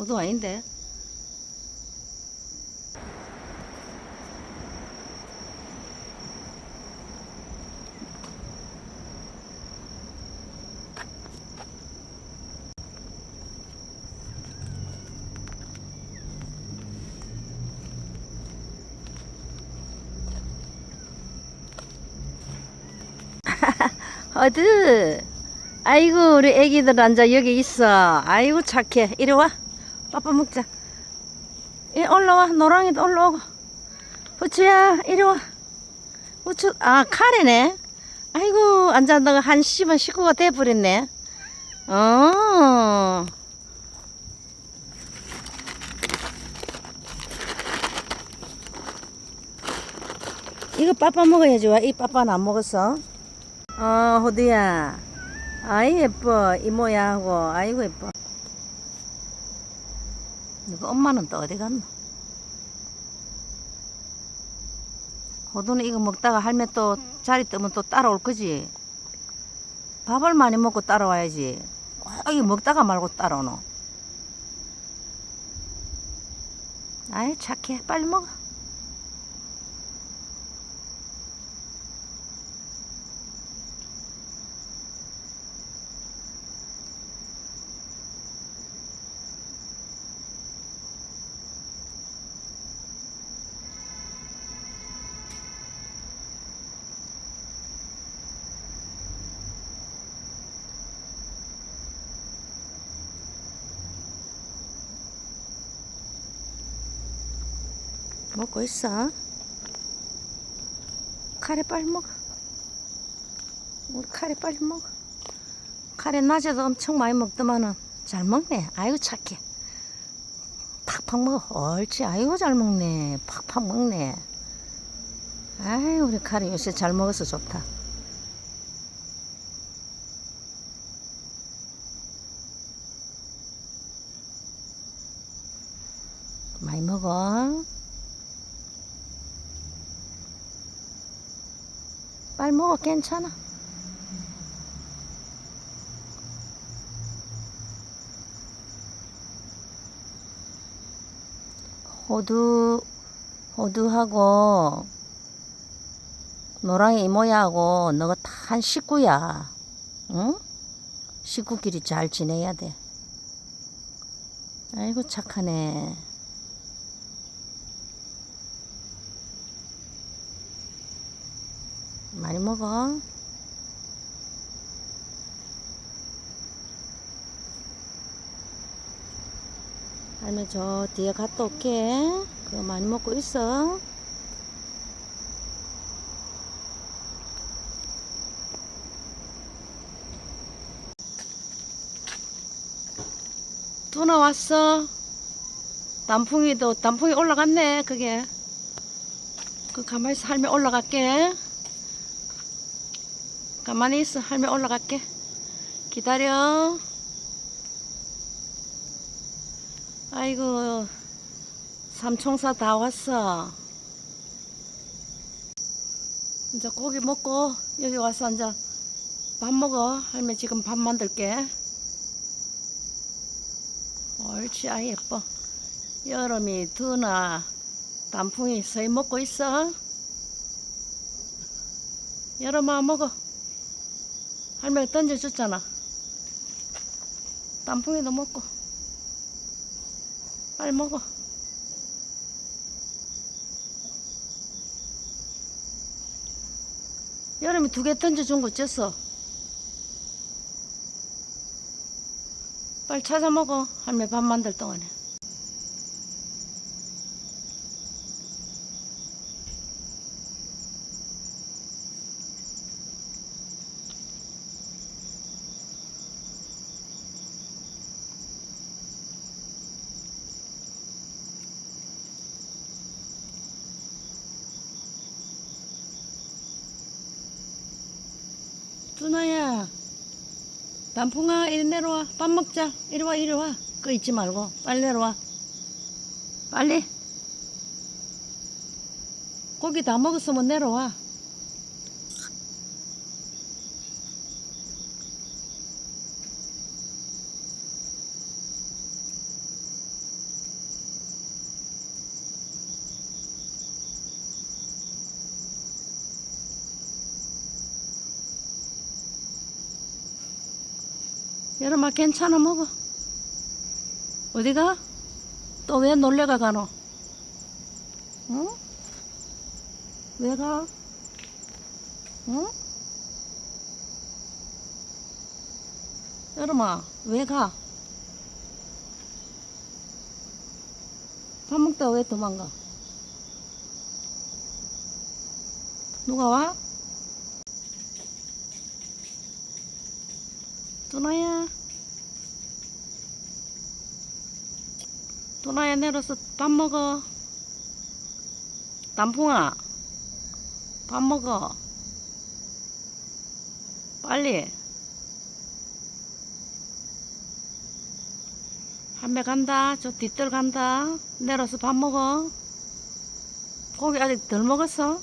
호두 아닌데. 어드. 아이고 우리 애기들 앉아 여기 있어. 아이고 착해. 이리 와. 빠빠 먹자. 이 올라와. 노랑이도 올라오고. 부추야 이리 와. 부추 아 카레네. 아이고 앉아 너가 한 10원 식구가 돼버렸네. 어. 이거 빠빠 먹어야지 와. 이 빠빠는 안 먹었어. 어, 호두야. 아이, 예뻐. 이모야 하고. 아이고, 예뻐. 너그 엄마는 또 어디 갔노? 호두는 이거 먹다가 할매 또 자리 뜨면 또 따라올 거지. 밥을 많이 먹고 따라와야지. 꼭 이거 먹다가 말고 따라오노. 아이, 착해. 빨리 먹어. 먹고 있어. 카레 빨리 먹어. 우리 카레 빨리 먹어. 카레 낮에도 엄청 많이 먹더만은 잘 먹네. 아이고 착해. 팍팍 먹어. 옳지. 아이고 잘 먹네. 팍팍 먹네. 아이 우리 카레 요새 잘 먹어서 좋다. 많이 먹어. 빨리 먹어 괜찮아. 호두 호두하고 노랑이 이모야하고 너가 다 한 식구야. 응? 식구끼리 잘 지내야 돼. 아이고 착하네 많이 먹어. 할매 저 뒤에 갔다 올게. 그거 많이 먹고 있어. 누나 왔어. 단풍이도 단풍이 올라갔네. 그게. 그 가만히 할매 올라갈게. 가만히 있어. 할매 올라갈게. 기다려. 아이고, 삼총사 다 왔어. 이제 고기 먹고 여기 와서 이제 밥 먹어. 할매 지금 밥 만들게. 옳지, 아 예뻐. 여름이 드나 단풍이 서희 먹고 있어. 여름아 먹어. 할머니가 던져줬잖아. 단풍이도 먹고. 빨리 먹어. 여름이 두개 던져준 거 쪘어. 빨리 찾아 먹어. 할머니 밥 만들 동안에. 누나야. 단풍아, 이리 내려와. 밥 먹자. 이리 와, 이리 와. 그 있지 말고. 빨리 내려와. 빨리. 고기 다 먹었으면 내려와. 여름아 괜찮아 먹어. 어디가? 또 왜 놀래가 가노? 응? 왜 가? 응? 여름아 왜 가? 밥 먹다가 왜 도망가? 누가 와? 도나야. 도나야 내려서 밥 먹어. 단풍아 밥 먹어. 빨리. 한배 간다. 저 뒷뜰 간다. 내려서 밥 먹어. 고기 아직 덜 먹었어.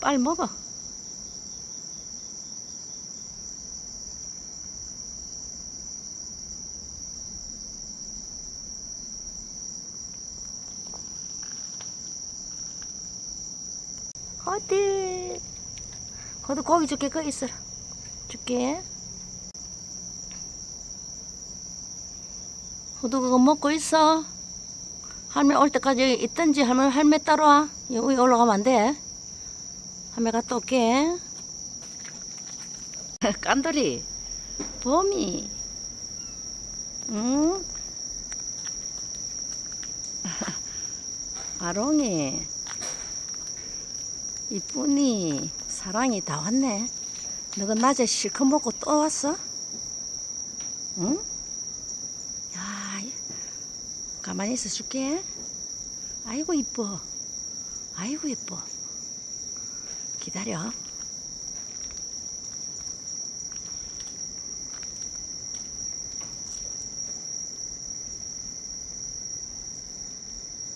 빨리 먹어 어디? 거기 고기 줄게 거기 있어라. 줄게. 호두 그거 먹고 있어. 할매 올 때까지 여기 있든지 할매 할매 따라와. 여기 올라가면 안 돼. 할매 갔다 올게. 깐돌이, 봄이, 응? 아롱이. 이쁘니 사랑이 다 왔네. 너가 낮에 실컷 먹고 또 왔어? 응? 야, 이- 가만히 있어 줄게. 아이고 이뻐. 아이고 이뻐. 기다려.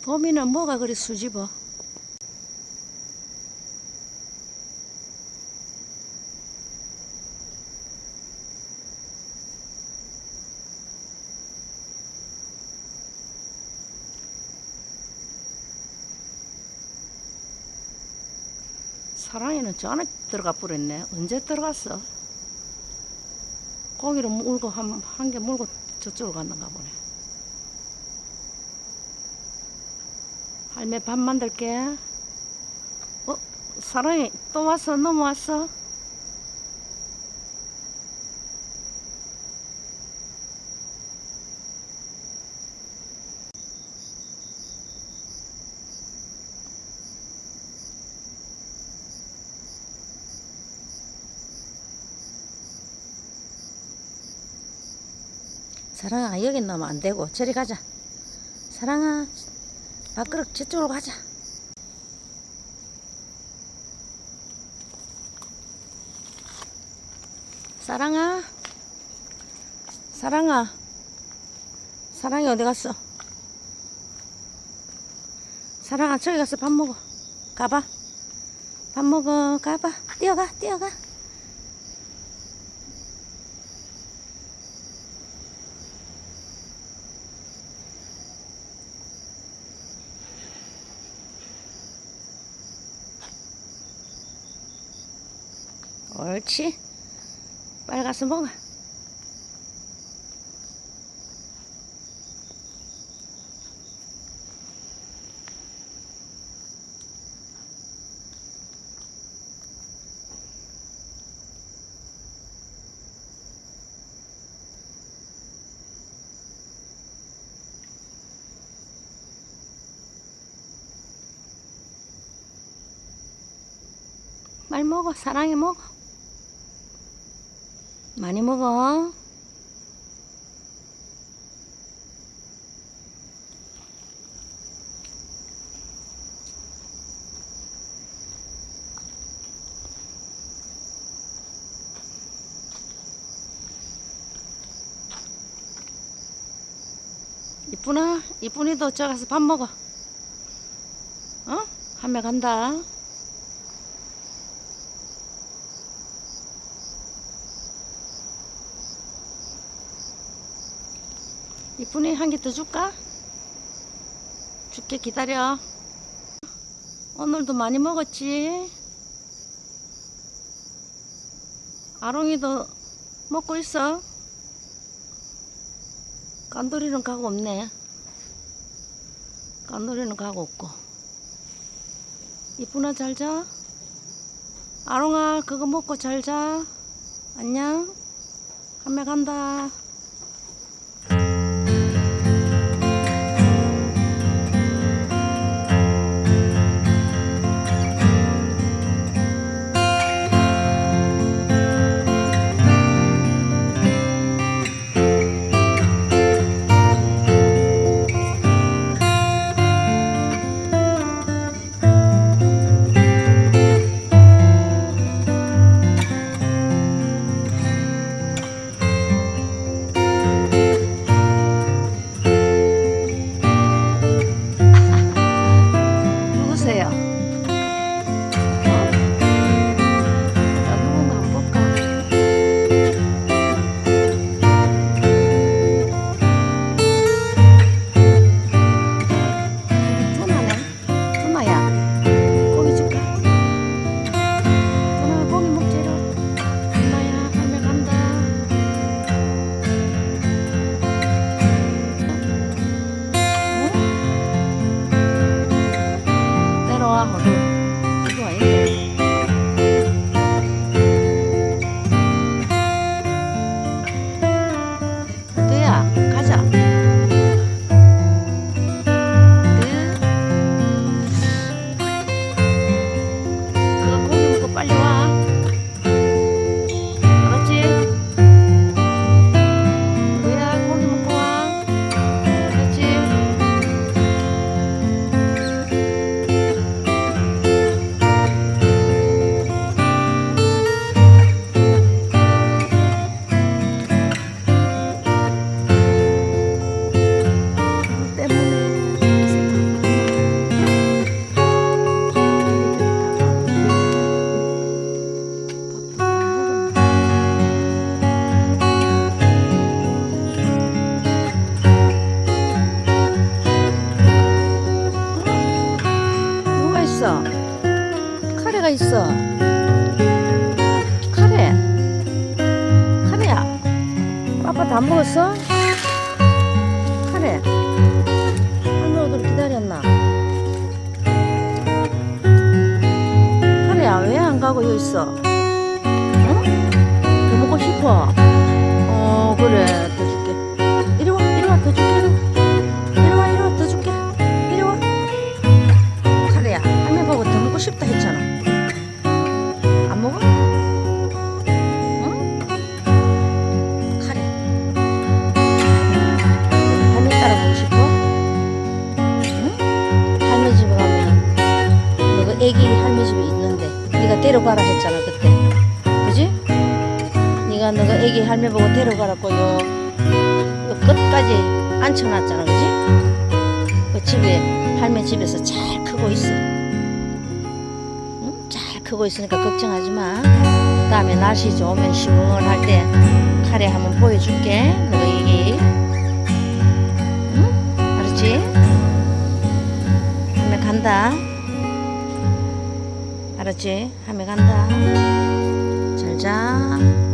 봄이는 뭐가 그리 수집어? 사랑이는 저 안에 들어가 버렸네. 언제 들어갔어? 고기를 물고 한, 한개 물고 저쪽으로 갔는가 보네. 할매 밥 만들게. 어? 사랑이 또 왔어? 넘어왔어? 사랑아 여기 넣으면 안 되고 저리 가자. 사랑아 밥그릇 저쪽으로 가자. 사랑아 사랑아 사랑이 어디 갔어? 사랑아 저기 가서 밥 먹어. 가봐. 밥 먹어. 가봐. 뛰어가 뛰어가. 옳지. 빨리 가서 먹어. 빨리 먹어. 사랑이 먹어. 많이 먹어. 이쁘나? 이쁜이도 저 가서 밥 먹어. 어? 한매 간다. 분이 한 개 더 줄까? 줄게 기다려. 오늘도 많이 먹었지? 아롱이도 먹고 있어? 깐돌이는 가고 없네. 깐돌이는 가고 없고. 이쁜아 잘자? 아롱아 그거 먹고 잘자. 안녕. 한매 간다. 좋다. 어, 그래. 애기 할매 보고 데려가라고 요, 끝까지 앉혀놨잖아 그지? 그 집에 할매 집에서 잘 크고 있어 응? 잘 크고 있으니까 걱정하지 마 다음에 날씨 좋으면 시원할 때 카레 한번 보여줄게 너희 애기 응? 알았지? 할매 간다 알았지? 할매 간다 잘자